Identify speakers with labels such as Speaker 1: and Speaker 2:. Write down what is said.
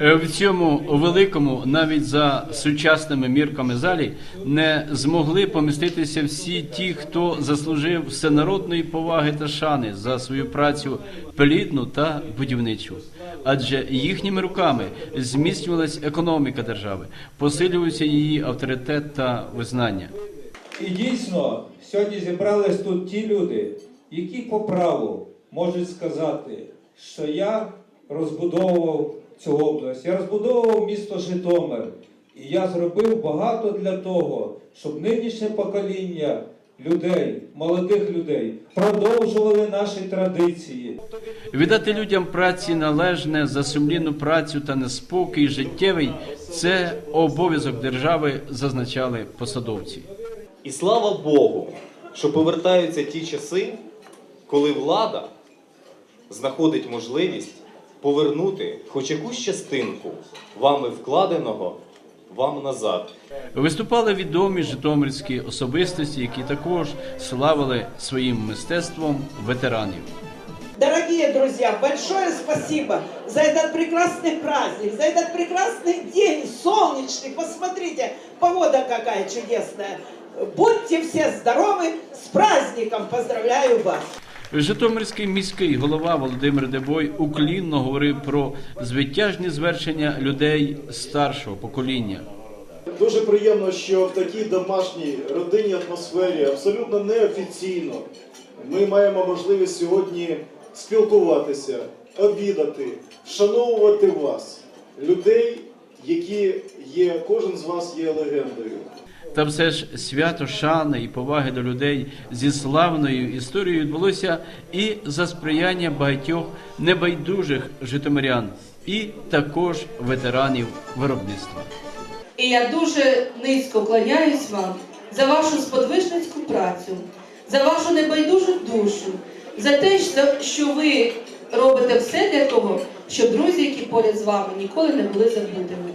Speaker 1: Е, В цьому великому, навіть за сучасними мірками залі, не змогли поміститися всі ті, хто заслужив всенародної поваги та шани за свою працю плідну та будівничу. Адже їхніми руками зміцнювалась економіка держави, посилювався її авторитет та визнання.
Speaker 2: І дійсно, сьогодні зібрались тут ті люди, які по праву можуть сказати, що я розбудовував цю область, я розбудовував місто Житомир. І я зробив багато для того, щоб нинішнє покоління людей, молодих людей, продовжували наші традиції.
Speaker 1: Віддати людям праці належне за сумлінну працю та неспокій життєвий це обов'язок держави, зазначали посадовці.
Speaker 3: І слава Богу, що повертаються ті часи, коли влада знаходить можливість повернути хоч якусь частинку вами вкладеного вам назад.
Speaker 1: Виступали відомі житомирські особистості, які також славили своїм мистецтвом ветеранів.
Speaker 4: Дорогие друзья, большое спасибо за этот прекрасный праздник, за этот прекрасный день, солнечный. Посмотрите, погода какая чудесная. Будьте все здоровы, с праздником поздравляю вас.
Speaker 1: Житомирський міський голова Володимир Дебой уклінно говорив про звитяжні звершення людей старшого покоління.
Speaker 5: Дуже приємно, що в такій домашній родинній атмосфері, абсолютно неофіційно, ми маємо можливість сьогодні спілкуватися, обідати, вшановувати вас, людей, які є, кожен з вас є легендою.
Speaker 1: Та все ж свято шани і поваги до людей зі славною історією відбулося і за сприяння багатьох небайдужих житомирян, і також ветеранів виробництва.
Speaker 6: І я дуже низько кланяюсь вам за вашу сподвижницьку працю, за вашу небайдужу душу, за те, що- ви робите все для того, щоб друзі, які поряд з вами, ніколи не були забутими.